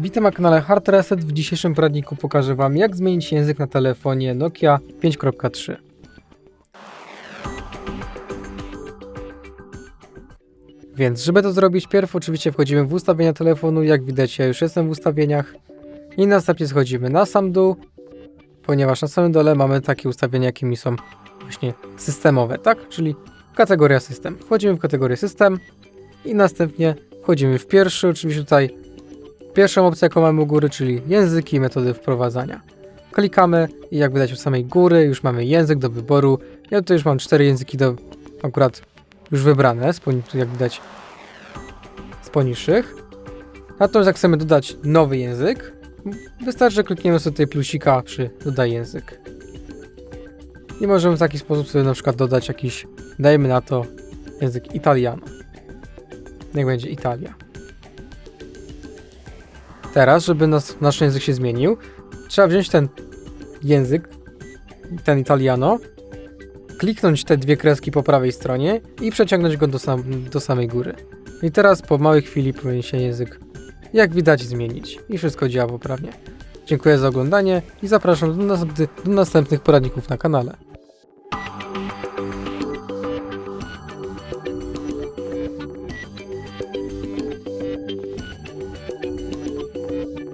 Witam na kanale Hard Reset. W dzisiejszym poradniku pokażę Wam, jak zmienić język na telefonie Nokia 5.3. Więc, żeby to zrobić, pierw oczywiście wchodzimy w ustawienia telefonu. Jak widać, ja już jestem w ustawieniach. I następnie schodzimy na sam dół, ponieważ na samym dole mamy takie ustawienia, jakimi są właśnie systemowe, tak? Czyli kategoria system. Wchodzimy w kategorię system i następnie wchodzimy w pierwszy, oczywiście tutaj pierwszą opcję, jaką mamy u góry, czyli języki i metody wprowadzania. Klikamy i jak widać u samej góry już mamy język do wyboru. Ja tutaj już mam cztery języki do akurat już wybrane, jak widać z poniższych. Natomiast jak chcemy dodać nowy język, wystarczy, że klikniemy sobie tutaj plusika przy dodaj język. I możemy w taki sposób sobie na przykład dodać jakiś, dajmy na to, język italiano. Niech będzie Italia. Teraz, żeby nas, nasz język się zmienił, trzeba wziąć ten język, ten italiano, kliknąć te dwie kreski po prawej stronie i przeciągnąć go do, sam, do samej góry. I teraz po małej chwili powinien się język, jak widać, zmienić. I wszystko działa poprawnie. Dziękuję za oglądanie i zapraszam do, następny- do następnych poradników na kanale.